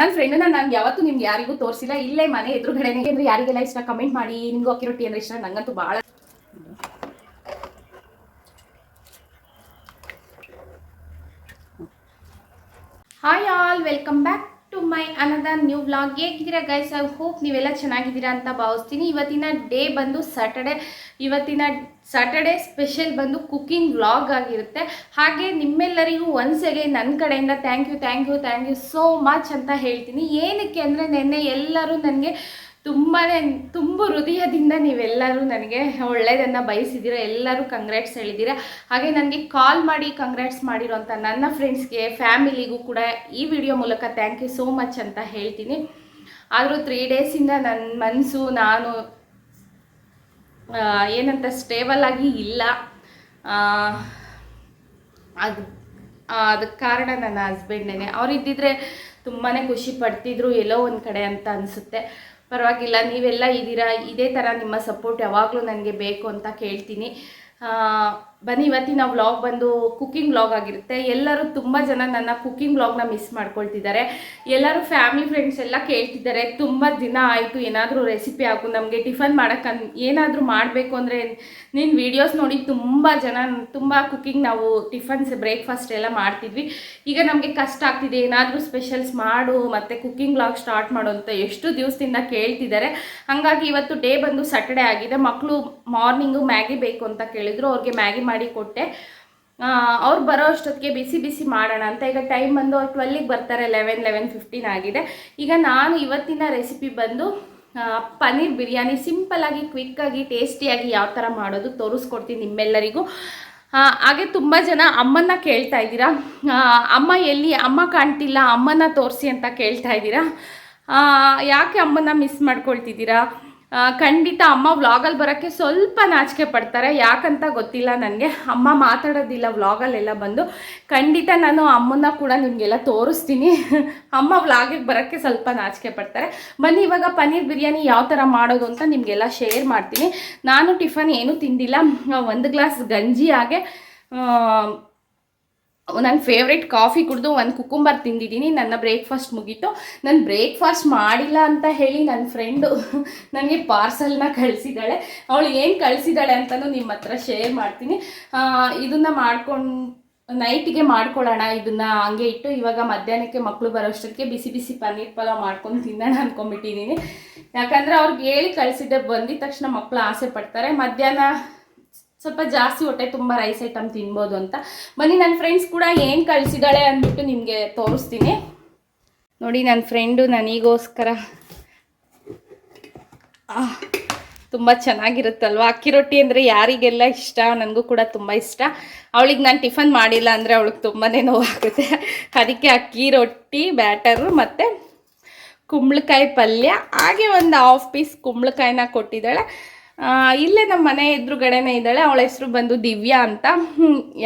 ನನ್ನ ಫ್ರೆಂಡ್ ನಾನು ಯಾವತ್ತೂ ನಿಮ್ಗೆ ಯಾರಿಗೂ ತೋರಿಸಿಲ್ಲ. ಇಲ್ಲೇ ಮನೆ ಎದುರುಗಡೆನೆ ಅಂದ್ರೆ ಯಾರಿಗೆಲ್ಲ ಇಷ್ಟ ಕಮೆಂಟ್ ಮಾಡಿ ನಿಮ್ಗೆ ಅಕ್ಕಿ ರೊಟ್ಟಿ ಅಂದ್ರೆ ಇಷ್ಟ. ನಂಗಂತೂ ಭಾಳ hi all welcome back to my another new vlog ಹೇಗಿದ್ದೀರಾ ಗೈಸ್ ಐ ಹೋಪ್ ನೀವೆಲ್ಲ ಚೆನ್ನಾಗಿದ್ದೀರಾ ಅಂತ ಭಾವಿಸ್ತೀನಿ. ಇವತ್ತಿನ ಡೇ ಬಂದು ಸ್ಯಾಟರ್ಡೆ ಇವತ್ತಿನ ಸ್ಯಾಟರ್ಡೆ ಸ್ಪೆಷಲ್ ಬಂದು ಕುಕ್ಕಿಂಗ್ ವ್ಲಾಗ್ ಆಗಿರುತ್ತೆ. ಹಾಗೆ ನಿಮ್ಮೆಲ್ಲರಿಗೂ ಒನ್ಸ್ ಅಗೇನ್ ನನ್ನ ಕಡೆಯಿಂದ thank you thank you thank you so much ಅಂತ ಹೇಳ್ತೀನಿ. ಏನಕ್ಕೆ ಅಂದರೆ ನಿನ್ನೆ ಎಲ್ಲರೂ ನನಗೆ ತುಂಬಾ ತುಂಬ ಹೃದಯದಿಂದ ನೀವೆಲ್ಲರೂ ನನಗೆ ಒಳ್ಳೆಯದನ್ನು ಬಯಸಿದ್ದೀರ ಎಲ್ಲರೂ ಕಂಗ್ರ್ಯಾಟ್ಸ್ ಹೇಳಿದ್ದೀರ ಹಾಗೆ ನನಗೆ ಕಾಲ್ ಮಾಡಿ ಕಂಗ್ರ್ಯಾಟ್ಸ್ ಮಾಡಿರೋಂಥ ನನ್ನ ಫ್ರೆಂಡ್ಸ್ಗೆ ಫ್ಯಾಮಿಲಿಗೂ ಕೂಡ ಈ ವಿಡಿಯೋ ಮೂಲಕ ಥ್ಯಾಂಕ್ ಯು ಸೋ ಮಚ್ ಅಂತ ಹೇಳ್ತೀನಿ. ಆದರೂ ತ್ರೀ ಡೇಸಿಂದ ನನ್ನ ಮನಸ್ಸು ನಾನು ಏನಂತ ಸ್ಟೇಬಲ್ ಆಗಿ ಇಲ್ಲ. ಅದು ಅದಕ್ಕೆ ಕಾರಣ ನನ್ನ ಹಸ್ಬೆಂಡೇನೆ ಅವ್ರು ಇದ್ದಿದ್ರೆ ತುಂಬಾ ಖುಷಿ ಪಡ್ತಿದ್ರು, ಎಲ್ಲೋ ಒಂದು ಕಡೆ ಅಂತ ಅನಿಸುತ್ತೆ. ಪರವಾಗಿಲ್ಲ ನೀವೆಲ್ಲ ಇದ್ದೀರಾ ಇದೇ ಥರ ನಿಮ್ಮ ಸಪೋರ್ಟ್ ಯಾವಾಗಲೂ ನನಗೆ ಬೇಕು ಅಂತ ಕೇಳ್ತೀನಿ. ಬನ್ನಿ, ಇವತ್ತಿನ ವ್ಲಾಗ್ ಬಂದು ಕುಕ್ಕಿಂಗ್ ವ್ಲಾಗ್ ಆಗಿರುತ್ತೆ. ಎಲ್ಲರೂ ತುಂಬ ಜನ ನನ್ನ ಕುಕ್ಕಿಂಗ್ ವ್ಲಾಗ್ನ ಮಿಸ್ ಮಾಡ್ಕೊಳ್ತಿದ್ದಾರೆ. ಎಲ್ಲರೂ ಫ್ಯಾಮಿಲಿ ಫ್ರೆಂಡ್ಸ್ ಎಲ್ಲ ಕೇಳ್ತಿದ್ದಾರೆ. ತುಂಬ ದಿನ ಆಯಿತು, ಏನಾದರೂ ರೆಸಿಪಿ ಹಾಕು, ನಮಗೆ ಟಿಫನ್ ಮಾಡೋಕ್ಕೆ ಏನಾದರೂ ಮಾಡಬೇಕು ಅಂದರೆ ನಿನ್ನ ವೀಡಿಯೋಸ್ ನೋಡಿ ತುಂಬ ಜನ, ತುಂಬ ಕುಕ್ಕಿಂಗ್ ನಾವು ಟಿಫನ್ಸ್ ಬ್ರೇಕ್ಫಾಸ್ಟ್ ಎಲ್ಲ ಮಾಡ್ತಿದ್ವಿ. ಈಗ ನಮಗೆ ಕಷ್ಟ ಆಗ್ತಿದೆ, ಏನಾದರೂ ಸ್ಪೆಷಲ್ಸ್ ಮಾಡು, ಮತ್ತು ಕುಕ್ಕಿಂಗ್ ವ್ಲಾಗ್ ಸ್ಟಾರ್ಟ್ ಮಾಡು ಅಂತ ಎಷ್ಟು ದಿವಸದಿಂದ ಕೇಳ್ತಿದ್ದಾರೆ. ಹಾಗಾಗಿ ಇವತ್ತು ಡೇ ಬಂದು ಸ್ಯಾಟರ್ಡೆ ಆಗಿದೆ. ಮಕ್ಕಳು ಮಾರ್ನಿಂಗು ಮ್ಯಾಗಿ ಬೇಕು ಅಂತ ಕೇಳಿದ್ರು, ಅವ್ರಿಗೆ ಮ್ಯಾಗಿ ಮಾಡಿ ಕೊಟ್ಟೆ. ಅವ್ರು ಬರೋ ಅಷ್ಟೊತ್ತಿಗೆ ಬಿಸಿ ಬಿಸಿ ಮಾಡೋಣ ಅಂತ. ಈಗ ಟೈಮ್ ಬಂದು ಅವ್ರು ಟ್ವೆಲ್ಲಿಗೆ ಬರ್ತಾರೆ ಲೆವೆನ್ ಲೆವೆನ್ ಫಿಫ್ಟೀನ್ ಆಗಿದೆ. ಈಗ ನಾನು ಇವತ್ತಿನ ರೆಸಿಪಿ ಬಂದು ಪನ್ನೀರ್ ಬಿರಿಯಾನಿ ಸಿಂಪಲ್ಲಾಗಿ ಕ್ವಿಕ್ಕಾಗಿ ಟೇಸ್ಟಿಯಾಗಿ ಯಾವ ಥರ ಮಾಡೋದು ತೋರಿಸ್ಕೊಡ್ತೀನಿ ನಿಮ್ಮೆಲ್ಲರಿಗೂ. ಹಾಗೆ ತುಂಬ ಜನ ಅಮ್ಮನ್ನ ಕೇಳ್ತಾ ಇದ್ದೀರಾ. ಅಮ್ಮ ಎಲ್ಲಿ, ಅಮ್ಮ ಕಾಣ್ತಿಲ್ಲ ಅಮ್ಮನ ತೋರಿಸಿ ಅಂತ ಕೇಳ್ತಾ ಇದ್ದೀರಾ. ಯಾಕೆ ಅಮ್ಮನ ಮಿಸ್ ಮಾಡ್ಕೊಳ್ತಿದ್ದೀರಾ? ಖಂಡಿತ ಅಮ್ಮ ವ್ಲಾಗಲ್ಲಿ ಬರೋಕ್ಕೆ ಸ್ವಲ್ಪ ನಾಚಿಕೆ ಪಡ್ತಾರೆ. ಯಾಕಂತ ಗೊತ್ತಿಲ್ಲ ನನಗೆ. ಅಮ್ಮ ಮಾತಾಡೋದಿಲ್ಲ ವ್ಲಾಗಲ್ಲೆಲ್ಲ ಬಂದು. ಖಂಡಿತ ನಾನು ಅಮ್ಮನ್ನ ಕೂಡ ನಿಮಗೆಲ್ಲ ತೋರಿಸ್ತೀನಿ. ಅಮ್ಮ ವ್ಲಾಗಿಗೆ ಬರೋಕ್ಕೆ ಸ್ವಲ್ಪ ನಾಚಿಕೆ ಪಡ್ತಾರೆ. ಬನ್ನಿ, ಇವಾಗ ಪನ್ನೀರ್ ಬಿರಿಯಾನಿ ಯಾವ ಥರ ಮಾಡೋದು ಅಂತ ನಿಮಗೆಲ್ಲ ಶೇರ್ ಮಾಡ್ತೀನಿ. ನಾನು ಟಿಫನ್ ಏನೂ ತಿಂದಿಲ್ಲ. ಒಂದು ಗ್ಲಾಸ್ ಗಂಜಿ ಹಾಗೆ ನನ್ನ ಫೇವ್ರೆಟ್ ಕಾಫಿ ಕುಡಿದು ಒಂದು ಕುಕುಂಬರ್ ತಿಂದಿದ್ದೀನಿ ನನ್ನ ಬ್ರೇಕ್ಫಾಸ್ಟ್ ಮುಗೀತು. ನಾನು ಬ್ರೇಕ್ಫಾಸ್ಟ್ ಮಾಡಿಲ್ಲ ಅಂತ ಹೇಳಿ ನನ್ನ ಫ್ರೆಂಡು ನನಗೆ ಪಾರ್ಸಲ್ನ ಕಳಿಸಿದ್ದಾಳೆ ಅವಳು ಏನು ಕಳಿಸಿದ್ದಾಳೆ ಅಂತಲೂ ನಿಮ್ಮ ಹತ್ರ ಶೇರ್ ಮಾಡ್ತೀನಿ. ಇದನ್ನು ಮಾಡ್ಕೊಂಡು ನೈಟಿಗೆ ಮಾಡ್ಕೊಳ್ಳೋಣ, ಇದನ್ನ ಹಂಗೆ ಇಟ್ಟು ಇವಾಗ ಮಧ್ಯಾಹ್ನಕ್ಕೆ ಮಕ್ಕಳು ಬರೋಷ್ಟಕ್ಕೆ ಬಿಸಿ ಬಿಸಿ ಪನ್ನೀರ್ ಪಲಾವ್ ಮಾಡ್ಕೊಂಡು ತಿನ್ನೋಣ ಅಂದ್ಕೊಂಬಿಟ್ಟಿದ್ದೀನಿ ಯಾಕಂದರೆ ಅವ್ರಿಗೆ ಹೇಳಿ ಕಳಿಸಿದ್ದೆ, ಬಂದಿದ ತಕ್ಷಣ ಮಕ್ಕಳು ಆಸೆ ಪಡ್ತಾರೆ. ಮಧ್ಯಾಹ್ನ ಸ್ವಲ್ಪ ಜಾಸ್ತಿ ಹೊಟ್ಟೆ ತುಂಬ ರೈಸ್ ಐಟಮ್ ತಿನ್ಬೋದು ಅಂತ. ಬನ್ನಿ ನನ್ನ ಫ್ರೆಂಡ್ಸ್ ಕೂಡ ಏನು ಕಳಿಸಿದಾಳೆ ಅಂದ್ಬಿಟ್ಟು ನಿಮಗೆ ತೋರಿಸ್ತೀನಿ. ನೋಡಿ ನನ್ನ ಫ್ರೆಂಡು ನನಗೋಸ್ಕರ. ತುಂಬ ಚೆನ್ನಾಗಿರುತ್ತಲ್ವ? ಅಕ್ಕಿ ರೊಟ್ಟಿ ಅಂದರೆ ಯಾರಿಗೆಲ್ಲ ಇಷ್ಟ? ನನಗೂ ಕೂಡ ತುಂಬ ಇಷ್ಟ. ಅವಳಿಗೆ ನಾನು ಟಿಫನ್ ಮಾಡಿಲ್ಲ ಅಂದರೆ ಅವಳಿಗೆ ತುಂಬಾ ನೋವಾಗುತ್ತೆ. ಅದಕ್ಕೆ ಅಕ್ಕಿ ರೊಟ್ಟಿ ಬ್ಯಾಟರು ಮತ್ತು ಕುಂಬಳಕಾಯಿ ಪಲ್ಯ. ಹಾಗೆ ಒಂದು ಹಾಫ್ ಪೀಸ್ ಕುಂಬಳಕಾಯಿನ ಕೊಟ್ಟಿದ್ದಾಳೆ. ಇಲ್ಲೇ ನಮ್ಮ ಮನೆ ಎದುರುಗಡೆನೇ ಇದ್ದಾಳೆ. ಅವಳ ಹೆಸರು ಬಂದು ದಿವ್ಯಾ ಅಂತ.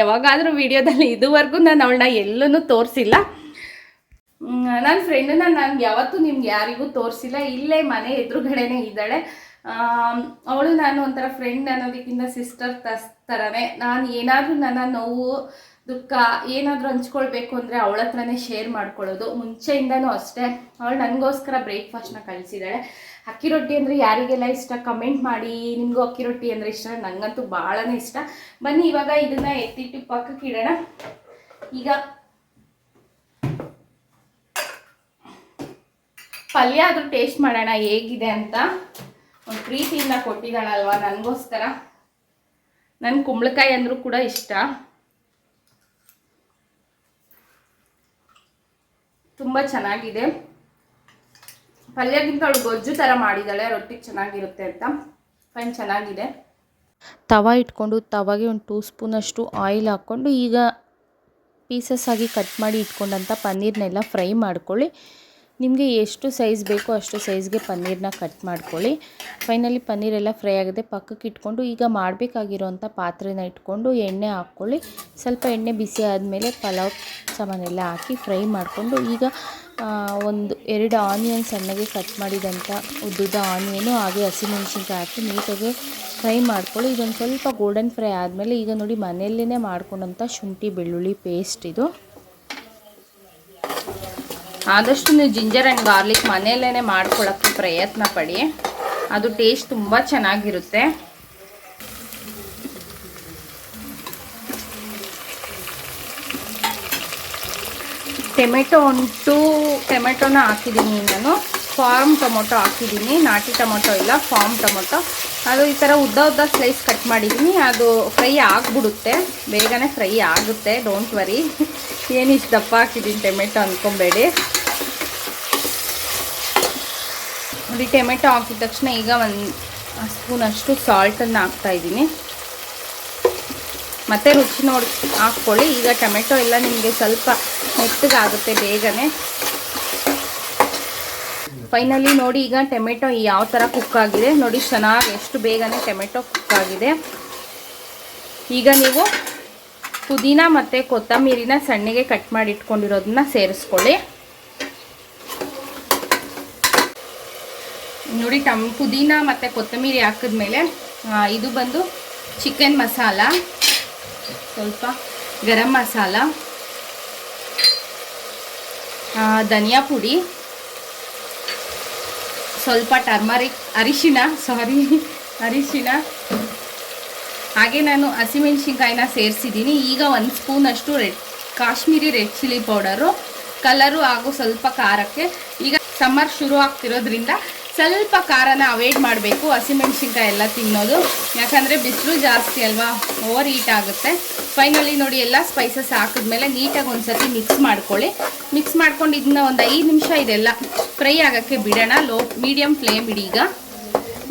ಯಾವಾಗಾದರೂ ವಿಡಿಯೋದಲ್ಲಿ ಇದುವರೆಗೂ ನಾನು ಅವಳನ್ನ ಎಲ್ಲೂ ತೋರಿಸಿಲ್ಲ. ನನ್ನ ಫ್ರೆಂಡನ್ನ ನಾನು ಯಾವತ್ತೂ ನಿಮ್ಗೆ ಯಾರಿಗೂ ತೋರಿಸಿಲ್ಲ. ಇಲ್ಲೇ ಮನೆ ಎದುರುಗಡೆನೇ ಇದ್ದಾಳೆ. ಅವಳು ನಾನು ಒಂಥರ ಫ್ರೆಂಡ್ ಅನ್ನೋದಕ್ಕಿಂತ ಸಿಸ್ಟರ್ ತಸ್ ಥರನೇ ನಾನು ಏನಾದರೂ ನನ್ನ ನೋವು, ದುಃಖ ಏನಾದರೂ ಹಂಚ್ಕೊಳ್ಬೇಕು ಅಂದರೆ ಅವಳ ಹತ್ರನೇ ಶೇರ್ ಮಾಡ್ಕೊಳ್ಳೋದು. ಮುಂಚೆಯಿಂದನೂ ಅಷ್ಟೇ. ಅವಳು ನನಗೋಸ್ಕರ ಬ್ರೇಕ್ಫಾಸ್ಟ್ನ ಕಳಿಸಿದ್ದಾಳೆ ಅಕ್ಕಿ ರೊಟ್ಟಿ ಅಂದರೆ ಯಾರಿಗೆಲ್ಲ ಇಷ್ಟ ಕಮೆಂಟ್ ಮಾಡಿ. ನಿಮಗೂ ಅಕ್ಕಿ ರೊಟ್ಟಿ ಅಂದರೆ ಇಷ್ಟ ನನಗಂತೂ ಭಾಳನೇ ಇಷ್ಟ. ಬನ್ನಿ, ಇವಾಗ ಇದನ್ನು ಎತ್ತಿಟ್ಟು ಪಕ್ಕಕ್ಕೆ ಇಡೋಣ. ಈಗ ಪಲ್ಯ ಆದರೂ ಟೇಸ್ಟ್ ಮಾಡೋಣ, ಹೇಗಿದೆ ಅಂತ. ಒಂದು ಪ್ರೀತಿಯಿಂದ ಕೊಟ್ಟಿದ್ದಾಳಲ್ವ, ನನಗೋಸ್ಕರ. ನನ್ನ ಕುಂಬಳಕಾಯಿ ಅಂದರೂ ಕೂಡ ಇಷ್ಟ. ತುಂಬ ಚೆನ್ನಾಗಿದೆ. ಪಲ್ಯಕ್ಕಿಂತ ಅವಳು ಗೊಜ್ಜು ಥರ ಮಾಡಿದ್ದಾಳೆ ರೊಟ್ಟಿ ಚೆನ್ನಾಗಿರುತ್ತೆ ಅಂತ. ಫೈನ್ ಚೆನ್ನಾಗಿದೆ. ತವ ಇಟ್ಕೊಂಡು, ತವಾಗೆ ಒಂದು ಟೂ ಸ್ಪೂನಷ್ಟು ಆಯಿಲ್ ಹಾಕ್ಕೊಂಡು, ಈಗ ಪೀಸಸ್ ಆಗಿ ಕಟ್ ಮಾಡಿ ಇಟ್ಕೊಂಡಂಥ ಪನ್ನೀರ್ನೆಲ್ಲ ಫ್ರೈ ಮಾಡ್ಕೊಳ್ಳಿ. ನಿಮಗೆ ಎಷ್ಟು ಸೈಜ್ ಬೇಕೋ ಅಷ್ಟು ಸೈಜ್ಗೆ ಪನ್ನೀರನ್ನ ಕಟ್ ಮಾಡ್ಕೊಳ್ಳಿ. ಫೈನಲಿ ಪನ್ನೀರೆಲ್ಲ ಫ್ರೈ ಆಗಿದೆ, ಪಕ್ಕಕ್ಕೆ ಇಟ್ಕೊಂಡು, ಈಗ ಮಾಡಬೇಕಾಗಿರೋಂಥ ಪಾತ್ರೆನ ಇಟ್ಕೊಂಡು ಎಣ್ಣೆ ಹಾಕ್ಕೊಳ್ಳಿ. ಸ್ವಲ್ಪ ಎಣ್ಣೆ ಬಿಸಿ ಆದಮೇಲೆ ಪಲಾವ್ ಸಾಮಾನೆಲ್ಲ ಹಾಕಿ ಫ್ರೈ ಮಾಡಿಕೊಂಡು, ಈಗ ಒಂದು ಎರಡು ಆನಿಯನ್ ಸಣ್ಣಗೆ ಕಟ್ ಮಾಡಿದಂಥ ಉದ್ದುದ ಆನಿಯನು, ಹಾಗೆ ಹಸಿಮೆಣ್ಸಿನ್ಕಾಯಿ ಹಾಕಿ ನೀಟಾಗಿ ಫ್ರೈ ಮಾಡ್ಕೊಳ್ಳಿ. ಇದೊಂದು ಸ್ವಲ್ಪ ಗೋಲ್ಡನ್ ಫ್ರೈ ಆದಮೇಲೆ ಈಗ ನೋಡಿ ಮನೆಯಲ್ಲೇ ಮಾಡ್ಕೊಂಡಂಥ ಶುಂಠಿ ಬೆಳ್ಳುಳ್ಳಿ ಪೇಸ್ಟ್ ಇದು. ಆದಷ್ಟು ನೀವು ಜಿಂಜರ್ ಆ್ಯಂಡ್ ಗಾರ್ಲಿಕ್ ಮನೆಯಲ್ಲೇ ಮಾಡ್ಕೊಳ್ಳೋಕ್ಕೆ ಪ್ರಯತ್ನ ಪಡಿ. ಅದು ಟೇಸ್ಟ್ ತುಂಬ ಚೆನ್ನಾಗಿರುತ್ತೆ. ಟೊಮೆಟೊ ಉಂಟು ಟೊಮೆಟೊನ ಹಾಕಿದ್ದೀನಿ ನಾನು. ಫಾರ್ಮ್ ಟೊಮೊಟೊ ಹಾಕಿದ್ದೀನಿ. ನಾಟಿ ಟೊಮೊಟೊ ಇಲ್ಲ, ಫಾರ್ಮ್ ಟೊಮೊಟೊ. ಅದು ಈ ಥರ ಉದ್ದ ಉದ್ದ ಸ್ಲೈಸ್ ಕಟ್ ಮಾಡಿದ್ದೀನಿ. ಅದು ಫ್ರೈ ಆಗಿಬಿಡುತ್ತೆ. ಬೇಗನೆ ಫ್ರೈ ಆಗುತ್ತೆ. ಡೋಂಟ್ ವರಿ ಏನಿಷ್ಟು ದಪ್ಪ ಹಾಕಿದ್ದೀನಿ ಟೊಮೆಟೊ ಅಂದ್ಕೊಬೇಡಿ ನೋಡಿ, ಟೊಮೆಟೊ ಹಾಕಿದ ತಕ್ಷಣ ಈಗ ಒಂದು ಸ್ಪೂನಷ್ಟು ಸಾಲ್ಟನ್ನು ಹಾಕ್ತಾಯಿದ್ದೀನಿ ಮತ್ತೆ ರುಚಿ ನೋಡಿ, ಹಾಕ್ಕೊಳ್ಳಿ. ಈಗ ಟೊಮೆಟೊ ಎಲ್ಲ ನಿಮಗೆ ಸ್ವಲ್ಪ ಮೆತ್ತಗಾಗುತ್ತೆ ಬೇಗನೆ. ಫೈನಲಿ ನೋಡಿ ಈಗ ಟೊಮೆಟೊ ಯಾವ ಥರ ಕುಕ್ ಆಗಿದೆ. ನೋಡಿ ಚೆನ್ನಾಗಿ ಎಷ್ಟು ಬೇಗನೆ ಟೊಮೆಟೊ ಕುಕ್ ಆಗಿದೆ. ಈಗ ನೀವು ಪುದೀನ ಮತ್ತು ಕೊತ್ತಂಬರಿನ ಸಣ್ಣಗೆ ಕಟ್ ಮಾಡಿ ಇಟ್ಕೊಂಡಿರೋದನ್ನ ಸೇರಿಸ್ಕೊಳ್ಳಿ. ನೋಡಿ ಟಮ್ ಪುದೀನ ಮತ್ತು ಕೊತ್ತಂಬರಿ ಹಾಕಿದ್ಮೇಲೆ ಇದು ಬಂದು ಚಿಕನ್ ಮಸಾಲ. ಸ್ವಲ್ಪ ಗರಂ ಮಸಾಲ. ಧನಿಯಾ ಪುಡಿ. ಸ್ವಲ್ಪ ಟರ್ಮರಿಕ್, ಅರಿಶಿನ ಸಾರಿ ಅರಿಶಿನ. ಹಾಗೆ ನಾನು ಹಸಿಮೆಣ್ಸಿನ್ಕಾಯಿನ ಸೇರಿಸಿದ್ದೀನಿ. ಈಗ ಒಂದು ಸ್ಪೂನಷ್ಟು red Kashmiri red chilli powder colour ಹಾಗೂ ಸ್ವಲ್ಪ ಖಾರಕ್ಕೆ ಈಗ ಸಮ್ಮರ್ ಶುರು ಆಗ್ತಿರೋದ್ರಿಂದ ಸ್ವಲ್ಪ ಖಾರನ ಅವಾಯ್ಡ್ ಮಾಡಬೇಕು. ಹಸಿಮೆಣ್ಸಿನ್ಕಾಯಿ ಎಲ್ಲ ತಿನ್ನೋದು. ಯಾಕಂದರೆ ಬಿಸಿಲು ಜಾಸ್ತಿ ಅಲ್ವಾ? ಓವರ್ ಹೀಟ್ ಆಗುತ್ತೆ. ಫೈನಲಿ ನೋಡಿ ಎಲ್ಲ ಸ್ಪೈಸಸ್ ಹಾಕಿದ್ಮೇಲೆ ನೀಟಾಗಿ ಒಂದ್ಸತಿ ಮಿಕ್ಸ್ ಮಾಡ್ಕೊಳ್ಳಿ. ಮಿಕ್ಸ್ ಮಾಡ್ಕೊಂಡು ಇದನ್ನ ಒಂದು ಐದು ನಿಮಿಷ ಇದೆಲ್ಲ ಫ್ರೈ ಆಗೋಕ್ಕೆ ಬಿಡೋಣ. ಲೋ ಮೀಡಿಯಮ್ ಫ್ಲೇಮ್ ಇಡಿ ಈಗ.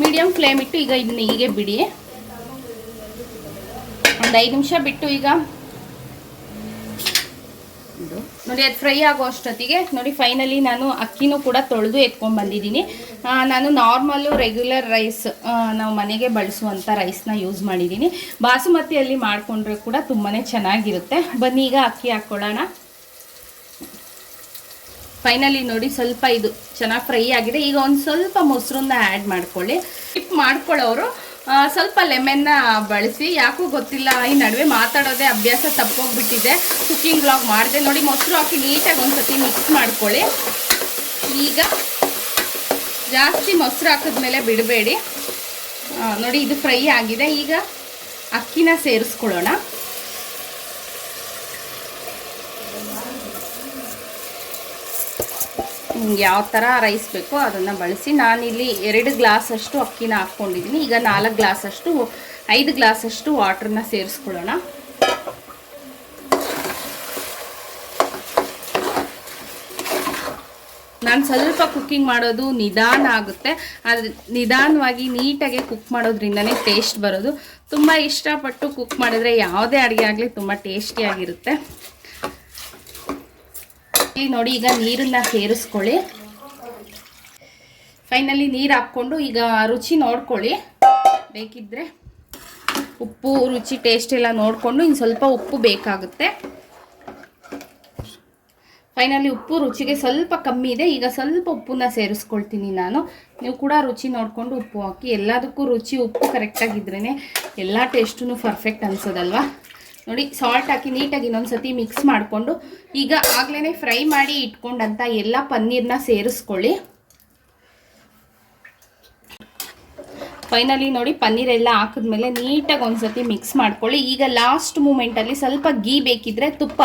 ಮೀಡಿಯಮ್ ಫ್ಲೇಮ್ ಇಟ್ಟು ಈಗ ಇದನ್ನ ಹೀಗೆ ಬಿಡಿ. ಒಂದು ಐದು ನಿಮಿಷ ಬಿಟ್ಟು ಈಗ ಇದು ನೋಡಿ, ಅದು ಫ್ರೈ ಆಗೋ ಅಷ್ಟೊತ್ತಿಗೆ, ನೋಡಿ ಫೈನಲಿ ನಾನು ಅಕ್ಕಿನೂ ಕೂಡ ತೊಳೆದು ಎತ್ಕೊಂಡು ಬಂದಿದ್ದೀನಿ. ನಾನು ನಾರ್ಮಲ್ಲು ರೆಗ್ಯುಲರ್ ರೈಸ್ ನಾವು ಮನೆಗೆ ಬಳಸುವಂಥ ರೈಸ್ನ ಯೂಸ್ ಮಾಡಿದ್ದೀನಿ. ಬಾಸುಮತಿಯಲ್ಲಿ ಮಾಡಿಕೊಂಡ್ರೆ ಕೂಡ ತುಂಬಾ ಚೆನ್ನಾಗಿರುತ್ತೆ. ಬನ್ನಿ, ಈಗ ಅಕ್ಕಿ ಹಾಕ್ಕೊಳ್ಳೋಣ ಫೈನಲಿ ನೋಡಿ, ಸ್ವಲ್ಪ ಇದು ಚೆನ್ನಾಗಿ ಫ್ರೈ ಆಗಿದೆ. ಈಗ ಒಂದು ಸ್ವಲ್ಪ ಮೊಸರನ್ನ ಆ್ಯಡ್ ಮಾಡ್ಕೊಳ್ಳಿ. ಟಿಪ್ ಮಾಡ್ಕೊಳ್ಳೋರು ಸ್ವಲ್ಪ ಲೆಮೆನ್ನ ಬಳಸಿ, ಯಾಕೂ ಗೊತ್ತಿಲ್ಲ, ಈ ನಡುವೆ ಮಾತಾಡೋದೇ ಅಭ್ಯಾಸ ತಪ್ಪೋಗ್ಬಿಟ್ಟಿದೆ. ಕುಕ್ಕಿಂಗ್ ಬ್ಲಾಗ್ ಮಾಡಿದೆ. ನೋಡಿ, ಮೊಸರು ಹಾಕಿ ನೀಟಾಗಿ ಒಂದ್ಸತಿ ಮಿಕ್ಸ್ ಮಾಡ್ಕೊಳ್ಳಿ. ಈಗ ಜಾಸ್ತಿ ಮೊಸರು ಹಾಕಿದ್ಮೇಲೆ ಬಿಡಬೇಡಿ. ನೋಡಿ, ಇದು ಫ್ರೈ ಆಗಿದೆ. ಈಗ ಅಕ್ಕಿನ ಸೇರಿಸ್ಕೊಳ್ಳೋಣ. ಯಾವ ಥರ ರೈಸ್ ಬೇಕೋ ಅದನ್ನು ಬಳಸಿ. ನಾನಿಲ್ಲಿ ಎರಡು ಗ್ಲಾಸಷ್ಟು ಅಕ್ಕಿನ ಹಾಕ್ಕೊಂಡಿದ್ದೀನಿ ಈಗ ನಾಲ್ಕು ಗ್ಲಾಸಷ್ಟು ಐದು ಗ್ಲಾಸಷ್ಟು ವಾಟ್ರನ್ನ ಸೇರಿಸ್ಕೊಳ್ಳೋಣ. ನಾನು ಸ್ವಲ್ಪ ಕುಕ್ಕಿಂಗ್ ಮಾಡೋದು ನಿಧಾನ ಆಗುತ್ತೆ. ಅದು ನಿಧಾನವಾಗಿ ನೀಟಾಗಿ ಕುಕ್ ಮಾಡೋದ್ರಿಂದನೇ ಟೇಸ್ಟ್ ಬರೋದು. ತುಂಬ ಇಷ್ಟಪಟ್ಟು ಕುಕ್ ಮಾಡಿದ್ರೆ ಯಾವುದೇ ಅಡುಗೆ ಆಗಲಿ ತುಂಬ ಟೇಸ್ಟಿಯಾಗಿರುತ್ತೆ ಇಲ್ಲಿ ನೋಡಿ, ಈಗ ನೀರನ್ನ ಸೇರಿಸ್ಕೊಳ್ಳಿ. ಫೈನಲಿ ನೀರು ಹಾಕ್ಕೊಂಡು ಈಗ ರುಚಿ ನೋಡ್ಕೊಳ್ಳಿ. ಬೇಕಿದ್ದರೆ ಉಪ್ಪು, ರುಚಿ ಟೇಸ್ಟ್ ಎಲ್ಲ ನೋಡಿಕೊಂಡು ಇನ್ನು ಸ್ವಲ್ಪ ಉಪ್ಪು ಬೇಕಾಗುತ್ತೆ. ಫೈನಲಿ ಉಪ್ಪು ರುಚಿಗೆ ಸ್ವಲ್ಪ ಕಮ್ಮಿ ಇದೆ. ಈಗ ಸ್ವಲ್ಪ ಉಪ್ಪನ್ನ ಸೇರಿಸ್ಕೊಳ್ತೀನಿ ನಾನು. ನೀವು ಕೂಡ ರುಚಿ ನೋಡಿಕೊಂಡು ಉಪ್ಪು ಹಾಕಿ. ಎಲ್ಲದಕ್ಕೂ ರುಚಿ, ಉಪ್ಪು ಕರೆಕ್ಟಾಗಿದ್ರೇ ಎಲ್ಲ ಟೇಸ್ಟೂ ಪರ್ಫೆಕ್ಟ್ ಅನ್ಸೋದಲ್ವಾ? ನೋಡಿ ಸಾಲ್ಟ್ ಹಾಕಿ ನೀಟಾಗಿ ಇನ್ನೊಂದ್ಸತಿ ಮಿಕ್ಸ್ ಮಾಡಿಕೊಂಡು ಈಗ ಆಗ್ಲೇ ಫ್ರೈ ಮಾಡಿ ಇಟ್ಕೊಂಡಂಥ ಎಲ್ಲ ಪನ್ನೀರ್ನ ಸೇರಿಸ್ಕೊಳ್ಳಿ. ಫೈನಲಿ ನೋಡಿ ಪನ್ನೀರ್ ಎಲ್ಲ ಹಾಕಿದ್ಮೇಲೆ ನೀಟಾಗಿ ಒಂದ್ಸತಿ ಮಿಕ್ಸ್ ಮಾಡ್ಕೊಳ್ಳಿ. ಈಗ ಲಾಸ್ಟ್ ಮೂಮೆಂಟಲ್ಲಿ ಸ್ವಲ್ಪ ಗೀ ಬೇಕಿದ್ರೆ ತುಪ್ಪ,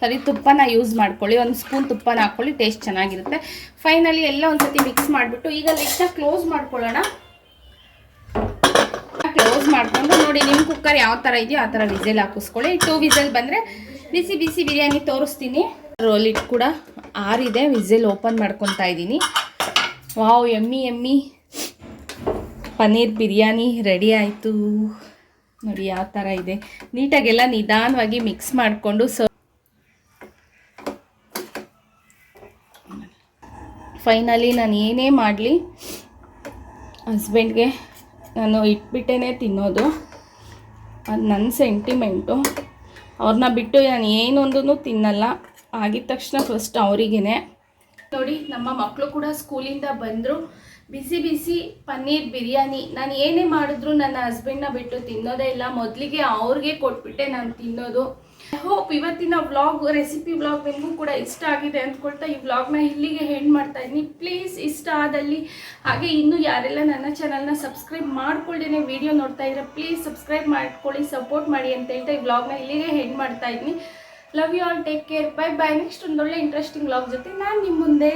ಸರಿ, ತುಪ್ಪನ ಯೂಸ್ ಮಾಡ್ಕೊಳ್ಳಿ. ಒಂದು ಸ್ಪೂನ್ ತುಪ್ಪನ ಹಾಕ್ಕೊಳ್ಳಿ ಟೇಸ್ಟ್ ಚೆನ್ನಾಗಿರುತ್ತೆ. ಫೈನಲಿ ಎಲ್ಲ ಒಂದ್ಸತಿ ಮಿಕ್ಸ್ ಮಾಡಿಬಿಟ್ಟು ಈಗ ಲೆಕ್ಕ ಕ್ಲೋಸ್ ಮಾಡ್ಕೊಳ್ಳೋಣ. ಮಾಡಿಕೊಂಡು ನೋಡಿ ನಿಮ್ಮ ಕುಕ್ಕರ್ ಯಾವ ಥರ ಇದೆಯೋ ಆ ಥರ ವಿಸಲ್ ಹಾಕಿಸ್ಕೊಳ್ಳಿ. ಟೂ ವಿಸಲ್ ಬಂದರೆ ಬಿಸಿ ಬಿಸಿ ಬಿರಿಯಾನಿ ತೋರಿಸ್ತೀನಿ. ರೋಲಿಟ್ ಕೂಡ ಆರಿದೆ ವಿಸಲ್ ಓಪನ್ ಮಾಡ್ಕೊತಾ ಇದ್ದೀನಿ. ವಾವ್ ಎಮ್ಮಿ ಎಮ್ಮಿ ಪನ್ನೀರ್ ಬಿರಿಯಾನಿ ರೆಡಿ ಆಯಿತು. ನೋಡಿ ಯಾವ ಥರ ಇದೆ. ನೀಟಾಗೆಲ್ಲ ನಿಧಾನವಾಗಿ ಮಿಕ್ಸ್ ಮಾಡಿಕೊಂಡು ಸರ್ ಫೈನಲಿ ನಾನು ಏನೇ ಮಾಡಲಿ ಹಸ್ಬೆಂಡ್ಗೆ ನಾನು ಇಟ್ಬಿಟ್ಟೇ ತಿನ್ನೋದು. ಅದು ನನ್ನ ಸೆಂಟಿಮೆಂಟು. ಅವ್ರನ್ನ ಬಿಟ್ಟು ನಾನು ಏನೊಂದೂ ತಿನ್ನಲ್ಲ. ಆಗಿದ ತಕ್ಷಣ ಫಸ್ಟ್ ಅವರಿಗೇ ನೋಡಿ, ನಮ್ಮ ಮಕ್ಕಳು ಕೂಡ ಸ್ಕೂಲಿಂದ ಬಂದರು. ಬಿಸಿ ಬಿಸಿ ಪನ್ನೀರ್ ಬಿರಿಯಾನಿ. ನಾನು ಏನೇ ಮಾಡಿದ್ರು ನನ್ನ ಹಸ್ಬೆಂಡ್ನ ಬಿಟ್ಟು ತಿನ್ನೋದೇ ಇಲ್ಲ. ಮೊದಲಿಗೆ ಅವ್ರಿಗೆ ಕೊಟ್ಬಿಟ್ಟೆ ನಾನು ತಿನ್ನೋದು. ಹೋಪ್ ಇವತ್ತಿನ ವ್ಲಾಗ್ ರೆಸಿಪಿ ವ್ಲಾಗ್ ನಿಮಗೂ ಕೂಡ ಇಷ್ಟ ಆಗಿದೆ ಅಂದ್ಕೊಳ್ತಾ ಈ ವ್ಲಾಗ್ನ ಇಲ್ಲಿಗೆ ಹೆಂಡ್ ಮಾಡ್ತಾ ಇದ್ದೀನಿ. ಪ್ಲೀಸ್ ಇಷ್ಟ ಆದಲ್ಲಿ, ಹಾಗೆ ಇನ್ನೂ ಯಾರೆಲ್ಲ ನನ್ನ ಚಾನಲ್ನ ಸಬ್ಸ್ಕ್ರೈಬ್ ಮಾಡ್ಕೊಳ್ದೇನೆ ವಿಡಿಯೋ ನೋಡ್ತಾ ಇದ್ರೆ ಪ್ಲೀಸ್ ಸಬ್ಸ್ಕ್ರೈಬ್ ಮಾಡ್ಕೊಳ್ಳಿ ಸಪೋರ್ಟ್ ಮಾಡಿ ಅಂತ ಹೇಳ್ತಾ ಈ ವ್ಲಾಗ್ನ ಇಲ್ಲಿಗೆ ಹೆಂಡ್ ಮಾಡ್ತಾ ಇದ್ದೀನಿ. Love you all take care bye bye next ಒಂದೊಳ್ಳೆ ಇಂಟ್ರೆಸ್ಟಿಂಗ್ ವ್ಲಾಗ್ ಜೊತೆ ನಾನು ನಿಮ್ಮ ಮುಂದೆ.